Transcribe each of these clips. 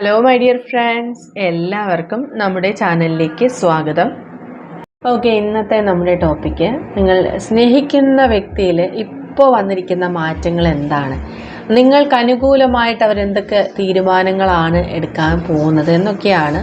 Hello my dear friends എല്ലാവർക്കും നമ്മുടെ ചാനലിലേക്ക് സ്വാഗതം. ഓക്കെ ഇന്നത്തെ നമ്മുടെ ടോപ്പിക്ക് നിങ്ങൾ സ്നേഹിക്കുന്ന വ്യക്തിയിൽ ഇപ്പോൾ വന്നിരിക്കുന്ന മാറ്റങ്ങൾ എന്താണ്? നിങ്ങൾക്ക് അനുകൂലമായിട്ട് അവരെന്തൊക്കെ തീരുമാനങ്ങളാണ് എടുക്കാൻ പോകുന്നത് എന്നൊക്കെയാണ്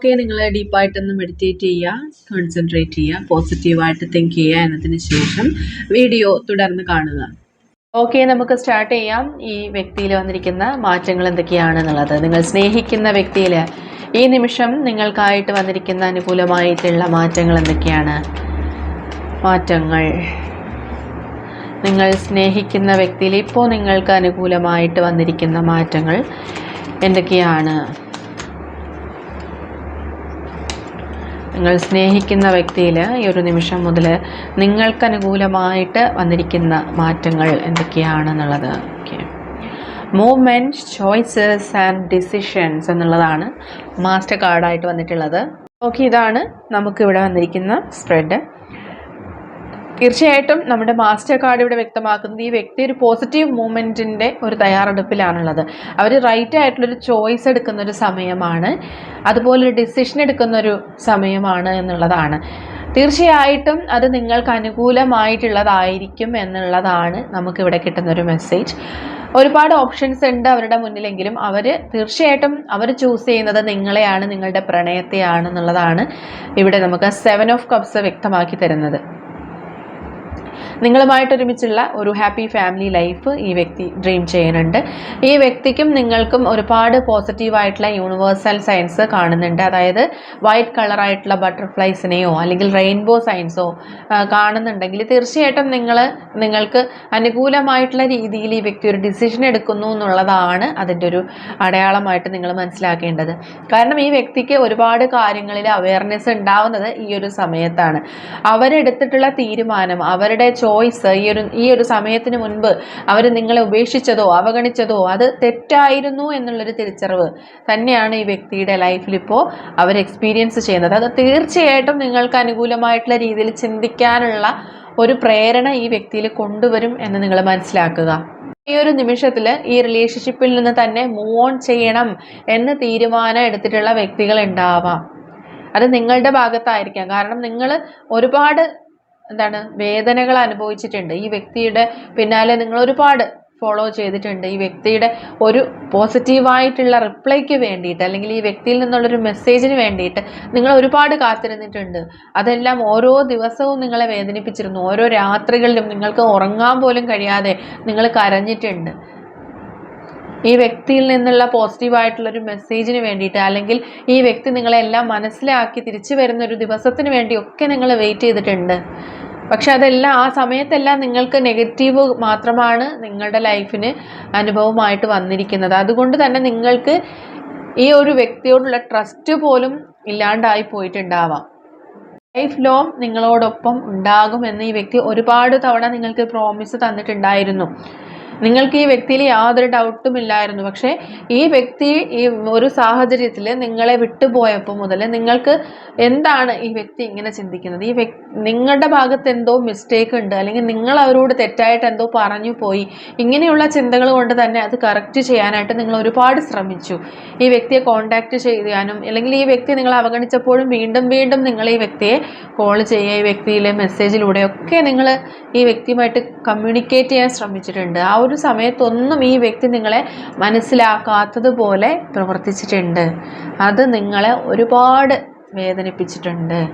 ഓക്കെ നിങ്ങൾ ഡീപ്പായിട്ടൊന്ന് മെഡിറ്റേറ്റ് ചെയ്യുക കോൺസെൻട്രേറ്റ് ചെയ്യുക പോസിറ്റീവായിട്ട് തിങ്ക് ചെയ്യുക എന്നതിന് ശേഷം വീഡിയോ തുടർന്ന് കാണുക. ഓക്കെ നമുക്ക് സ്റ്റാർട്ട് ചെയ്യാം. ഈ വ്യക്തിയിൽ വന്നിരിക്കുന്ന മാറ്റങ്ങൾ എന്തൊക്കെയാണെന്നുള്ളത്. നിങ്ങൾ സ്നേഹിക്കുന്ന വ്യക്തിയിൽ ഈ നിമിഷം നിങ്ങൾക്കായിട്ട് വന്നിരിക്കുന്ന അനുകൂലമായിട്ടുള്ള മാറ്റങ്ങൾ എന്തൊക്കെയാണ്? മാറ്റങ്ങൾ. നിങ്ങൾ സ്നേഹിക്കുന്ന വ്യക്തിയിൽ ഇപ്പോൾ നിങ്ങൾക്ക് അനുകൂലമായിട്ട് വന്നിരിക്കുന്ന മാറ്റങ്ങൾ എന്തൊക്കെയാണ്? നിങ്ങൾ സ്നേഹിക്കുന്ന വ്യക്തിയിൽ ഈ ഒരു നിമിഷം മുതൽ നിങ്ങൾക്ക് അനുകൂലമായിട്ട് വന്നിരിക്കുന്ന മാറ്റങ്ങൾ എന്തൊക്കെയാണെന്നുള്ളത്? Okay movement choices and decisions എന്നുള്ളതാണ് മാസ്റ്റർ കാർഡായിട്ട് വന്നിട്ടുള്ളത്. ഓക്കെ ഇതാണ് നമുക്കിവിടെ വന്നിരിക്കുന്ന സ്പ്രെഡ് തീർച്ചയായിട്ടും നമ്മുടെ മാസ്റ്റർ കാർഡ് ഇവിടെ വ്യക്തമാക്കുന്നത് ഈ വ്യക്തി ഒരു പോസിറ്റീവ് മൂവ്മെന്റിന്റെ ഒരു തയ്യാറെടുപ്പിലാണുള്ളത്. അവർ റൈറ്റ് ആയിട്ടുള്ളൊരു ചോയ്സ് എടുക്കുന്ന ഒരു സമയമാണ്. അതുപോലെ ഒരു ഡിസിഷൻ എടുക്കുന്ന ഒരു സമയമാണ് എന്നുള്ളതാണ്. തീർച്ചയായിട്ടും അത് നിങ്ങൾക്ക് അനുകൂലമായിട്ടുള്ളതായിരിക്കും എന്നുള്ളതാണ് നമുക്കിവിടെ കിട്ടുന്നൊരു മെസ്സേജ് ഒരുപാട് ഓപ്ഷൻസ് ഉണ്ട് അവരുടെ മുന്നിലെങ്കിലും. അവർ തീർച്ചയായിട്ടും അവർ ചൂസ് ചെയ്യുന്നത് നിങ്ങളെയാണ് നിങ്ങളുടെ പ്രണയത്തെയാണ് എന്നുള്ളതാണ് ഇവിടെ നമുക്ക് സെവൻ ഓഫ് കപ്സ് വ്യക്തമാക്കി തരുന്നത്. നിങ്ങളുമായിട്ട് ഒരുമിച്ചുള്ള ഒരു ഹാപ്പി ഫാമിലി ലൈഫ് ഈ വ്യക്തി ഡ്രീം ചെയ്യുന്നുണ്ട്. ഈ വ്യക്തിക്കും നിങ്ങൾക്കും ഒരുപാട് പോസിറ്റീവായിട്ടുള്ള യൂണിവേഴ്സൽ സയൻസ് കാണുന്നുണ്ട്. അതായത് വൈറ്റ് കളറായിട്ടുള്ള ബട്ടർഫ്ലൈസിനെയോ അല്ലെങ്കിൽ റെയിൻബോ സയൻസോ കാണുന്നുണ്ടെങ്കിൽ തീർച്ചയായിട്ടും നിങ്ങൾ നിങ്ങൾക്ക് അനുകൂലമായിട്ടുള്ള രീതിയിൽ ഈ വ്യക്തി ഒരു ഡിസിഷൻ എടുക്കുന്നു എന്നുള്ളതാണ് അതിന്റെ ഒരു അടയാളമായിട്ട് നിങ്ങൾ മനസ്സിലാക്കേണ്ടത്. കാരണം ഈ വ്യക്തിക്ക് ഒരുപാട് കാര്യങ്ങളിൽ അവയർനെസ് ഉണ്ടാവുന്നത് ഈ ഒരു സമയത്താണ്. അവരെടുത്തിട്ടുള്ള തീരുമാനം അവരുടെ ചോയ്സ് ഈ ഒരു ഈ ഒരു സമയത്തിന് മുൻപ് അവർ നിങ്ങളെ ഉപേക്ഷിച്ചതോ അവഗണിച്ചതോ അത് തെറ്റായിരുന്നു എന്നുള്ളൊരു തിരിച്ചറിവ് തന്നെയാണ് ഈ വ്യക്തിയുടെ ലൈഫിൽ ഇപ്പോൾ അവർ എക്സ്പീരിയൻസ് ചെയ്യുന്നത്. അത് തീർച്ചയായിട്ടും നിങ്ങൾക്ക് അനുകൂലമായിട്ടുള്ള രീതിയിൽ ചിന്തിക്കാനുള്ള ഒരു പ്രേരണ ഈ വ്യക്തിയിൽ കൊണ്ടുവരും എന്ന് നിങ്ങൾ മനസ്സിലാക്കുക. ഈ ഒരു നിമിഷത്തിൽ ഈ റിലേഷൻഷിപ്പിൽ നിന്ന് തന്നെ മൂവ് ഓൺ ചെയ്യണം എന്ന് തീരുമാനം എടുത്തിട്ടുള്ള വ്യക്തികൾ ഉണ്ടാവാം. അത് നിങ്ങളുടെ ഭാഗത്തായിരിക്കാം. കാരണം നിങ്ങൾ ഒരുപാട് എന്താണ് വേദനകൾ അനുഭവിച്ചിട്ടുണ്ട്. ഈ വ്യക്തിയുടെ പിന്നാലെ നിങ്ങൾ ഒരുപാട് ഫോളോ ചെയ്തിട്ടുണ്ട്. ഈ വ്യക്തിയുടെ ഒരു പോസിറ്റീവായിട്ടുള്ള റിപ്ലൈക്ക് വേണ്ടിയിട്ട് അല്ലെങ്കിൽ ഈ വ്യക്തിയിൽ നിന്നുള്ളൊരു മെസ്സേജിന് വേണ്ടിയിട്ട് നിങ്ങൾ ഒരുപാട് കാത്തിരുന്നിട്ടുണ്ട്. അതെല്ലാം ഓരോ ദിവസവും നിങ്ങളെ വേദനിപ്പിച്ചിരുന്നു. ഓരോ രാത്രികളിലും നിങ്ങൾക്ക് ഉറങ്ങാൻ പോലും കഴിയാതെ നിങ്ങൾ കരഞ്ഞിട്ടുണ്ട്. ഈ വ്യക്തിയിൽ നിന്നുള്ള പോസിറ്റീവായിട്ടുള്ളൊരു മെസ്സേജിന് വേണ്ടിയിട്ട് അല്ലെങ്കിൽ ഈ വ്യക്തി നിങ്ങളെല്ലാം മനസ്സിലാക്കി തിരിച്ചു വരുന്ന ഒരു ദിവസത്തിന് വേണ്ടിയൊക്കെ നിങ്ങൾ വെയിറ്റ് ചെയ്തിട്ടുണ്ട്. പക്ഷെ അതെല്ലാം ആ സമയത്തെല്ലാം നിങ്ങൾക്ക് നെഗറ്റീവ് മാത്രമാണ് നിങ്ങളുടെ ലൈഫിന് അനുഭവമായിട്ട് വന്നിരിക്കുന്നത്. അതുകൊണ്ട് തന്നെ നിങ്ങൾക്ക് ഈ ഒരു വ്യക്തിയോടുള്ള ട്രസ്റ്റ് പോലും ഇല്ലാണ്ടായി പോയിട്ടുണ്ടാവാം. ലൈഫ് ലോങ് നിങ്ങളോടൊപ്പം ഉണ്ടാകുമെന്ന് ഈ വ്യക്തി ഒരുപാട് തവണ നിങ്ങൾക്ക് പ്രോമിസ് തന്നിട്ടുണ്ടായിരുന്നു. നിങ്ങൾക്ക് ഈ വ്യക്തിയിൽ യാതൊരു ഡൗട്ടും ഇല്ലായിരുന്നു. പക്ഷേ ഈ വ്യക്തി ഈ ഒരു സാഹചര്യത്തിൽ നിങ്ങളെ വിട്ടുപോയപ്പോൾ മുതൽ നിങ്ങൾക്ക് എന്താണ് ഈ വ്യക്തി ഇങ്ങനെ ചിന്തിക്കുന്നത്? ഈ വ്യക്തി നിങ്ങളുടെ ഭാഗത്ത് എന്തോ മിസ്റ്റേക്ക് ഉണ്ട് അല്ലെങ്കിൽ നിങ്ങൾ അവരോട് തെറ്റായിട്ട് എന്തോ പറഞ്ഞു പോയി. ഇങ്ങനെയുള്ള ചിന്തകൾ കൊണ്ട് തന്നെ അത് കറക്റ്റ് ചെയ്യാനായിട്ട് നിങ്ങൾ ഒരുപാട് ശ്രമിച്ചു. ഈ വ്യക്തിയെ കോണ്ടാക്ട് ചെയ്യാനും അല്ലെങ്കിൽ ഈ വ്യക്തി നിങ്ങളെ അവഗണിച്ചപ്പോഴും വീണ്ടും വീണ്ടും നിങ്ങൾ ഈ വ്യക്തിയെ കോൾ ചെയ്യുക ഈ വ്യക്തിയിലെ മെസ്സേജിലൂടെയൊക്കെ നിങ്ങൾ ഈ വ്യക്തിയുമായിട്ട് കമ്മ്യൂണിക്കേറ്റ് ചെയ്യാൻ ശ്രമിച്ചിട്ടുണ്ട്. ആ ഒരു സമയത്തൊന്നും ഈ വ്യക്തി നിങ്ങളെ മനസ്സിലാക്കാത്തതുപോലെ പ്രവർത്തിച്ചിട്ടുണ്ട്. അത് നിങ്ങളെ ഒരുപാട് വേദനിപ്പിച്ചിട്ടുണ്ട്.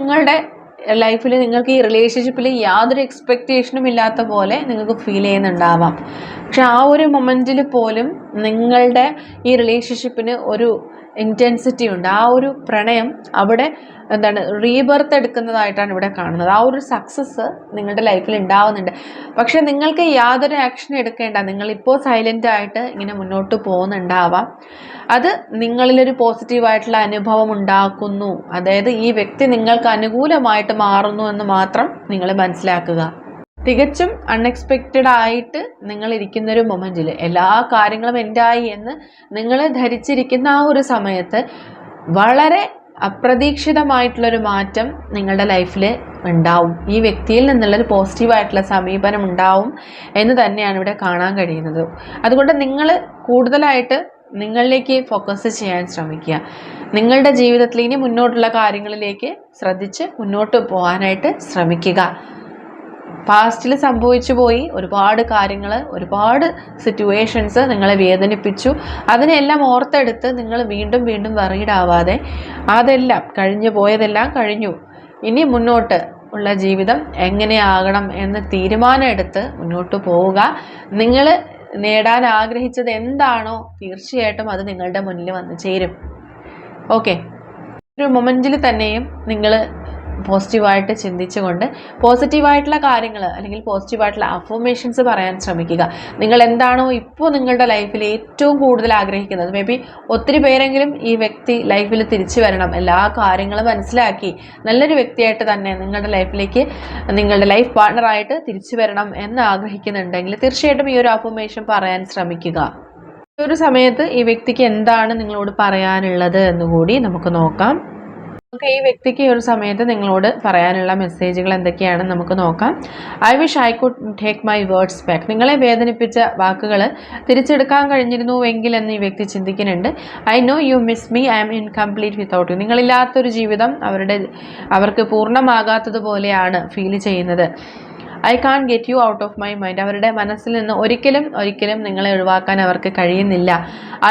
നിങ്ങളുടെ ലൈഫിൽ നിങ്ങൾക്ക് ഈ റിലേഷൻഷിപ്പിൽ യാതൊരു എക്സ്പെക്റ്റേഷനും ഇല്ലാത്ത പോലെ നിങ്ങൾക്ക് ഫീൽ ചെയ്യുന്നുണ്ടാവാം. പക്ഷെ ആ ഒരു മൊമെന്റിൽ പോലും നിങ്ങളുടെ ഈ റിലേഷൻഷിപ്പിന് ഒരു ഇന്റൻസിറ്റി ഉണ്ട്. ആ ഒരു പ്രണയം അവിടെ എന്താണ് റീബർത്ത് എടുക്കുന്നതായിട്ടാണ് ഇവിടെ കാണുന്നത്. ആ ഒരു സക്സസ് നിങ്ങളുടെ ലൈഫിൽ ഉണ്ടാവുന്നുണ്ട്. പക്ഷെ നിങ്ങൾക്ക് യാതൊരു ആക്ഷൻ എടുക്കേണ്ട. നിങ്ങളിപ്പോൾ സൈലന്റ് ആയിട്ട് ഇങ്ങനെ മുന്നോട്ട് പോകുന്നുണ്ടാവാം. അത് നിങ്ങളിലൊരു പോസിറ്റീവായിട്ടുള്ള അനുഭവം ഉണ്ടാക്കുന്നു. അതായത് ഈ വ്യക്തി നിങ്ങൾക്ക് അനുകൂലമായിട്ട് മാറുന്നു എന്ന് മാത്രം നിങ്ങൾ മനസ്സിലാക്കുക. തികച്ചും അൺഎക്സ്പെക്റ്റഡ് ആയിട്ട് നിങ്ങൾ ഇരിക്കുന്ന ഒരു മൊമെന്റിൽ എല്ലാ കാര്യങ്ങളും എന്റായി എന്ന് നിങ്ങൾ ധരിച്ചിരിക്കുന്ന ആ ഒരു സമയത്ത് വളരെ അപ്രതീക്ഷിതമായിട്ടുള്ളൊരു മാറ്റം നിങ്ങളുടെ ലൈഫിൽ ഉണ്ടാവും. ഈ വ്യക്തിയിൽ നിന്നുള്ളൊരു പോസിറ്റീവായിട്ടുള്ള സമീപനം ഉണ്ടാവും എന്ന് തന്നെയാണ് ഇവിടെ കാണാൻ കഴിയുന്നത്. അതുകൊണ്ട് നിങ്ങൾ കൂടുതലായിട്ട് നിങ്ങളിലേക്ക് ഫോക്കസ് ചെയ്യാൻ ശ്രമിക്കുക. നിങ്ങളുടെ ജീവിതത്തിൽ ഇനി മുന്നോട്ടുള്ള കാര്യങ്ങളിലേക്ക് ശ്രദ്ധിച്ച് മുന്നോട്ട് പോകാനായിട്ട് ശ്രമിക്കുക. പാസ്റ്റിൽ സംഭവിച്ചു പോയി. ഒരുപാട് കാര്യങ്ങൾ ഒരുപാട് സിറ്റുവേഷൻസ് നിങ്ങളെ വേദനിപ്പിച്ചു. അതിനെല്ലാം ഓർത്തെടുത്ത് നിങ്ങൾ വീണ്ടും വീണ്ടും വറീഡാവാതെ അതെല്ലാം കഴിഞ്ഞു പോയതെല്ലാം കഴിഞ്ഞു. ഇനി മുന്നോട്ട് ഉള്ള ജീവിതം എങ്ങനെയാകണം എന്ന് തീരുമാനമെടുത്ത് മുന്നോട്ട് പോവുക. നിങ്ങൾ നേടാൻ ആഗ്രഹിച്ചത് എന്താണോ തീർച്ചയായിട്ടും അത് നിങ്ങളുടെ മുന്നിൽ വന്ന് ചേരും. ഓക്കെ ഒരു മൊമെന്റിൽ തന്നെയും നിങ്ങൾ പോസിറ്റീവായിട്ട് ചിന്തിച്ചുകൊണ്ട് പോസിറ്റീവായിട്ടുള്ള കാര്യങ്ങൾ അല്ലെങ്കിൽ പോസിറ്റീവായിട്ടുള്ള അഫോമേഷൻസ് പറയാൻ ശ്രമിക്കുക. നിങ്ങൾ എന്താണോ ഇപ്പോൾ നിങ്ങളുടെ ലൈഫിൽ ഏറ്റവും കൂടുതൽ ആഗ്രഹിക്കുന്നത്. മേ ബി ഒത്തിരി പേരെങ്കിലും ഈ വ്യക്തി ലൈഫിൽ തിരിച്ചു വരണം. എല്ലാ കാര്യങ്ങളും മനസ്സിലാക്കി നല്ലൊരു വ്യക്തിയായിട്ട് തന്നെ നിങ്ങളുടെ ലൈഫിലേക്ക് നിങ്ങളുടെ ലൈഫ് പാർട്ണറായിട്ട് തിരിച്ചു വരണം എന്ന് ആഗ്രഹിക്കുന്നുണ്ടെങ്കിൽ തീർച്ചയായിട്ടും ഈ ഒരു അഫോമേഷൻ പറയാൻ ശ്രമിക്കുക. ഒരു സമയത്ത് ഈ വ്യക്തിക്ക് എന്താണ് നിങ്ങളോട് പറയാനുള്ളത് എന്നുകൂടി നമുക്ക് നോക്കാം. നമുക്ക് ഈ വ്യക്തിക്ക് ഈ ഒരു സമയത്ത് നിങ്ങളോട് പറയാനുള്ള മെസ്സേജുകൾ എന്തൊക്കെയാണെന്ന് നമുക്ക് നോക്കാം. I wish I could take my words back നിങ്ങളെ വേദനിപ്പിച്ച വാക്കുകൾ തിരിച്ചെടുക്കാൻ കഴിഞ്ഞിരുന്നുവെങ്കിൽ എന്ന് ഈ വ്യക്തി ചിന്തിക്കുന്നുണ്ട്. I know you miss me I'm incomplete without you നിങ്ങളില്ലാത്തൊരു ജീവിതം അവരുടെ അവർക്ക് പൂർണമാകാത്തതുപോലെയാണ് ഫീൽ ചെയ്യുന്നത്. I can't get you out of my mind അവരുടെ മനസ്സിൽ നിന്ന് ഒരിക്കലും ഒരിക്കലും നിങ്ങളെ ഒഴിവാക്കാൻ അവർക്ക് കഴിയുന്നില്ല.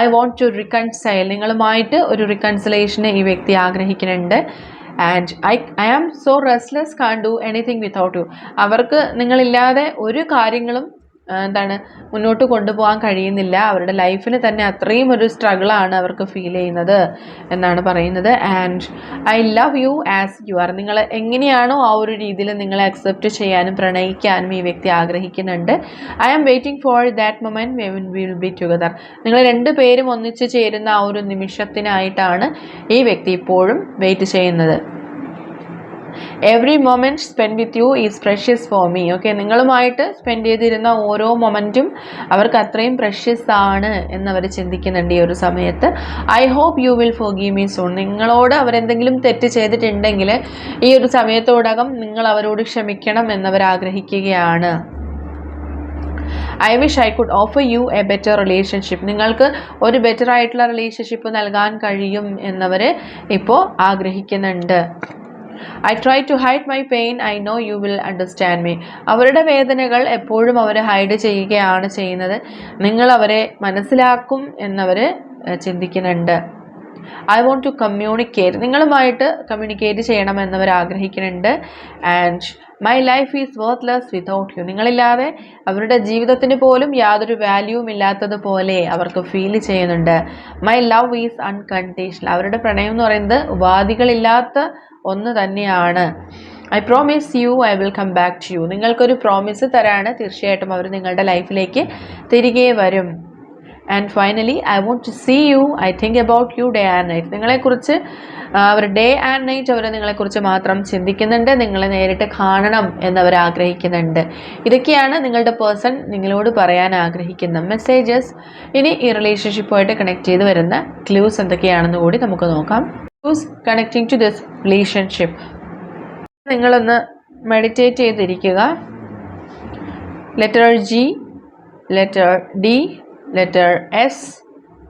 ഐ വോണ്ട് ടു റിക്കൺസൈൽ നിങ്ങളുമായിട്ട് ഒരു റിക്കൺസിലേഷന് ഈ വ്യക്തി ആഗ്രഹിക്കുന്നുണ്ട്. And I I am so restless can't do anything without you അവർക്ക് നിങ്ങളില്ലാതെ ഒരു കാര്യങ്ങളും എന്താണ് മുന്നോട്ട് കൊണ്ടുപോകാൻ കഴിയുന്നില്ല. അവരുടെ ലൈഫിന് തന്നെ അത്രയും ഒരു സ്ട്രഗിളാണ് അവർക്ക് ഫീൽ ചെയ്യുന്നത് എന്നാണ് പറയുന്നത്. And I love you as you are നിങ്ങൾ എങ്ങനെയാണോ ആ ഒരു രീതിയിൽ നിങ്ങളെ അക്സെപ്റ്റ് ചെയ്യാനും പ്രണയിക്കാനും ഈ വ്യക്തി ആഗ്രഹിക്കുന്നുണ്ട്. I am waiting for that moment we will be together നിങ്ങൾ രണ്ട് പേരും ഒന്നിച്ച് ചേരുന്ന ആ ഒരു നിമിഷത്തിനായിട്ടാണ് ഈ വ്യക്തി ഇപ്പോഴും വെയിറ്റ് ചെയ്യുന്നത്. Every moment spend with you is precious for me okay നിങ്ങളുമായിട്ട് സ്പെൻഡ് ചെയ്തിരുന്ന ഓരോ മൊമെന്റും അവർക്ക് അത്രയും പ്രഷ്യസ് ആണ് എന്നവർ ചിന്തിക്കുന്നുണ്ട് ഈ ഒരു സമയത്ത്. I hope you will forgive me soon നിങ്ങളോട് അവരെന്തെങ്കിലും തെറ്റ് ചെയ്തിട്ടുണ്ടെങ്കിൽ ഈ ഒരു സമയത്തോടകം നിങ്ങൾ അവരോട് ക്ഷമിക്കണം എന്നവർ ആഗ്രഹിക്കുകയാണ്. I wish I could offer you a better relationship നിങ്ങൾക്ക് ഒരു ബെറ്റർ ആയിട്ടുള്ള റിലേഷൻഷിപ്പ് നൽകാൻ കഴിയും എന്നവർ ഇപ്പോൾ ആഗ്രഹിക്കുന്നുണ്ട്. I try to hide my pain I know you will understand me അവരുടെ വേദനകൾ എപ്പോഴും അവർ ഹൈഡ് ചെയ്യുകയാണ് ചെയ്യുന്നത്. നിങ്ങൾ അവരെ മനസ്സിലാക്കും എന്നവർ ചിന്തിക്കുന്നുണ്ട്. ഐ വോണ്ട് ടു കമ്മ്യൂണിക്കേറ്റ് നിങ്ങളുമായിട്ട് കമ്മ്യൂണിക്കേറ്റ് ചെയ്യണമെന്നവർ ആഗ്രഹിക്കുന്നുണ്ട്. And my life is worthless without you നിങ്ങളില്ലാതെ അവരുടെ ജീവിതത്തിന് പോലും യാതൊരു വാല്യൂവും ഇല്ലാത്തതുപോലെ അവർക്ക് ഫീൽ ചെയ്യുന്നുണ്ട്. മൈ ലവ് ഈസ് അൺകണ്ടീഷണൽ അവരുടെ പ്രണയം എന്ന് പറയുന്നത് ഉപാധികളില്ലാത്ത ഒന്ന് തന്നെയാണ്. I promise you I will come back to you നിങ്ങൾക്കൊരു പ്രോമിസ് തരാണ്. തീർച്ചയായിട്ടും അവർ നിങ്ങളുടെ ലൈഫിലേക്ക് തിരികെ വരും. And finally I want to see you I think about you day and night നിങ്ങളെക്കുറിച്ച് അവർ ഡേ ആൻഡ് നൈറ്റ് അവർ നിങ്ങളെക്കുറിച്ച് മാത്രം ചിന്തിക്കുന്നുണ്ട്. നിങ്ങളെ നേരിട്ട് കാണണം എന്നവർ ആഗ്രഹിക്കുന്നുണ്ട്. ഇതൊക്കെയാണ് നിങ്ങളുടെ പേഴ്സൺ നിങ്ങളോട് പറയാൻ ആഗ്രഹിക്കുന്ന മെസ്സേജസ് ഇനി ഈ റിലേഷൻഷിപ്പുമായിട്ട് കണക്ട് ചെയ്ത് വരുന്ന ക്ലൂസ് എന്തൊക്കെയാണെന്ന് കൂടി നമുക്ക് നോക്കാം. Clues connecting to this relationship നിങ്ങളൊന്ന് മെഡിറ്റേറ്റ് ചെയ്തിരിക്കുക. Letter G letter D letter S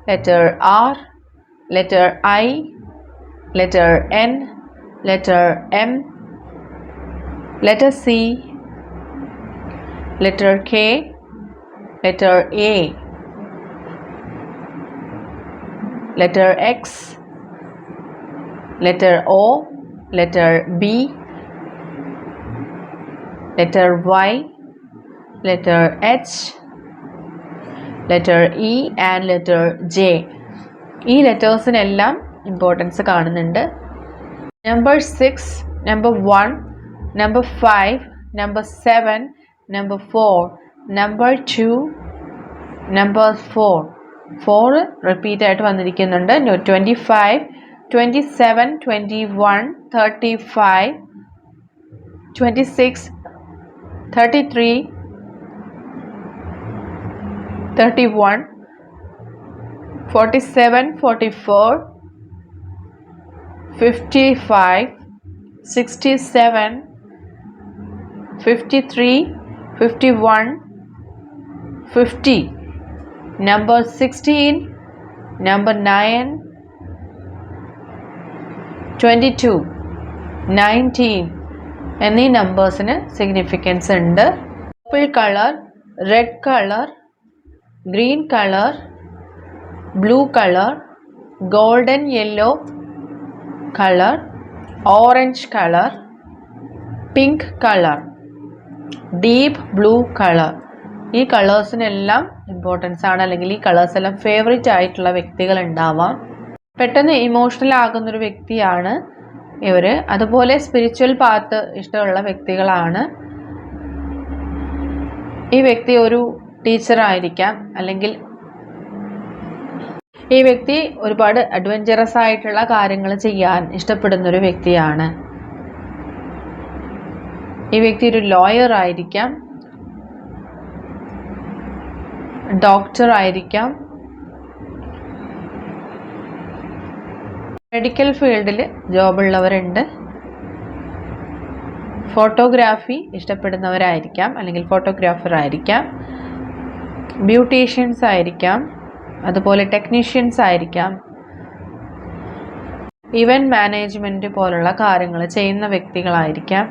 letter R letter I letter N letter M letter C letter K letter A letter X letter O, letter B, letter Y, letter H, letter E and letter J. ഈ ലെറ്റേഴ്സിനെല്ലാം importance കാണുന്നുണ്ട്. Number six number one number five number seven number four number two number four four repeat ആയിട്ട് വന്നിരിക്കുന്നുണ്ട്. Twenty five 27, 21, 35, 26, 33, 31, 47, 44, 55, 67, 53, 51, 50. Number 16, number 9, twenty two nineteen എന്നീ നമ്പേഴ്സിന് significance ഉണ്ട്. Purple colour red colour green colour blue colour golden yellow colour orange colour pink colour deep blue colour ഈ കളേഴ്സിനെല്ലാം importance ആണ്. അല്ലെങ്കിൽ ഈ colours എല്ലാം ഫേവറേറ്റ് ആയിട്ടുള്ള വ്യക്തികൾ ഉണ്ടാവാം. പെട്ടെന്ന് ഇമോഷണൽ ആകുന്നൊരു വ്യക്തിയാണ് ഇവർ അതുപോലെ സ്പിരിച്വൽ പാത്ത് ഇഷ്ടമുള്ള വ്യക്തികളാണ്. ഈ വ്യക്തി ഒരു ടീച്ചറായിരിക്കാം അല്ലെങ്കിൽ ഈ വ്യക്തി ഒരുപാട് അഡ്വഞ്ചറസ് ആയിട്ടുള്ള കാര്യങ്ങൾ ചെയ്യാൻ ഇഷ്ടപ്പെടുന്ന ഒരു വ്യക്തിയാണ്. ഈ വ്യക്തി ഒരു ലോയർ ആയിരിക്കാം. ഡോക്ടർ ആയിരിക്കാം. മെഡിക്കൽ ഫീൽഡിൽ ജോബുള്ളവരുണ്ട് ഫോട്ടോഗ്രാഫി ഇഷ്ടപ്പെടുന്നവരായിരിക്കാം അല്ലെങ്കിൽ ഫോട്ടോഗ്രാഫർ ആയിരിക്കാം. ബ്യൂട്ടീഷ്യൻസ് ആയിരിക്കാം അതുപോലെ ടെക്നീഷ്യൻസ് ആയിരിക്കാം. ഇവന്റ് മാനേജ്മെന്റ് പോലുള്ള കാര്യങ്ങൾ ചെയ്യുന്ന വ്യക്തികളായിരിക്കാം.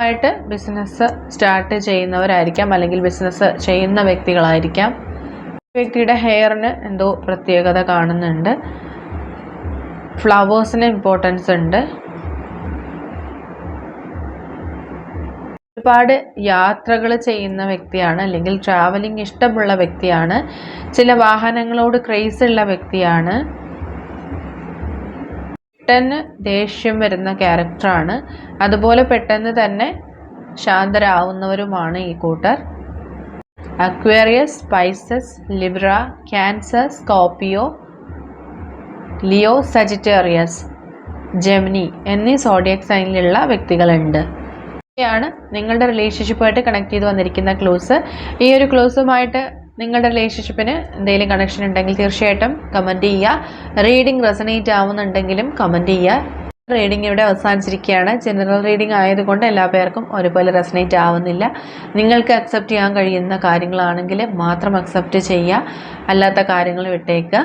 ആയിട്ട് ബിസിനസ് സ്റ്റാർട്ട് ചെയ്യുന്നവരായിരിക്കാം അല്ലെങ്കിൽ ബിസിനസ് ചെയ്യുന്ന വ്യക്തികളായിരിക്കാം. വ്യക്തിയുടെ ഹെയറിന് എന്തോ പ്രത്യേകത കാണുന്നുണ്ട്. ഫ്ലവേഴ്സിന് ഇമ്പോർട്ടൻസ് ഉണ്ട്. ഒരുപാട് യാത്രകൾ ചെയ്യുന്ന വ്യക്തിയാണ് അല്ലെങ്കിൽ ട്രാവലിംഗ് ഇഷ്ടമുള്ള വ്യക്തിയാണ് ചില വാഹനങ്ങളോട് ക്രേസ് ഉള്ള വ്യക്തിയാണ്. പെട്ടെന്ന് ദേഷ്യം വരുന്ന ക്യാരക്ടറാണ് അതുപോലെ പെട്ടെന്ന് തന്നെ ശാന്തരാവുന്നവരുമാണ് ഈ കൂട്ടർ. Aquarius Pisces Libra Cancer Scorpio Leo Sagittarius Gemini എന്നീ സോഡിയക് സൈനിലുള്ള വ്യക്തികളുണ്ട്. ഇവയാണ് നിങ്ങളുടെ റിലേഷൻഷിപ്പുമായിട്ട് കണക്ട് ചെയ്ത് വന്നിരിക്കുന്ന ക്ലോസ് ഈ ഒരു ക്ലോസുമായിട്ട് നിങ്ങളുടെ റിലേഷൻഷിപ്പിന് എന്തെങ്കിലും കണക്ഷൻ ഉണ്ടെങ്കിൽ തീർച്ചയായിട്ടും കമന്റ് ചെയ്യുക. റീഡിംഗ് റെസനേറ്റ് ആവുന്നുണ്ടെങ്കിലും കമന്റ് ചെയ്യുക. റീഡിംഗ് ഇവിടെ അവസാനിച്ചിരിക്കുകയാണ്. ജനറൽ റീഡിംഗ് ആയതുകൊണ്ട് എല്ലാ പേർക്കും ഒരുപോലെ റെസനേറ്റ് ആവുന്നില്ല. നിങ്ങൾക്ക് അക്സെപ്റ്റ് ചെയ്യാൻ കഴിയുന്ന കാര്യങ്ങളാണെങ്കിൽ മാത്രം അക്സെപ്റ്റ് ചെയ്യുക. അല്ലാത്ത കാര്യങ്ങൾ വിട്ടേക്കുക.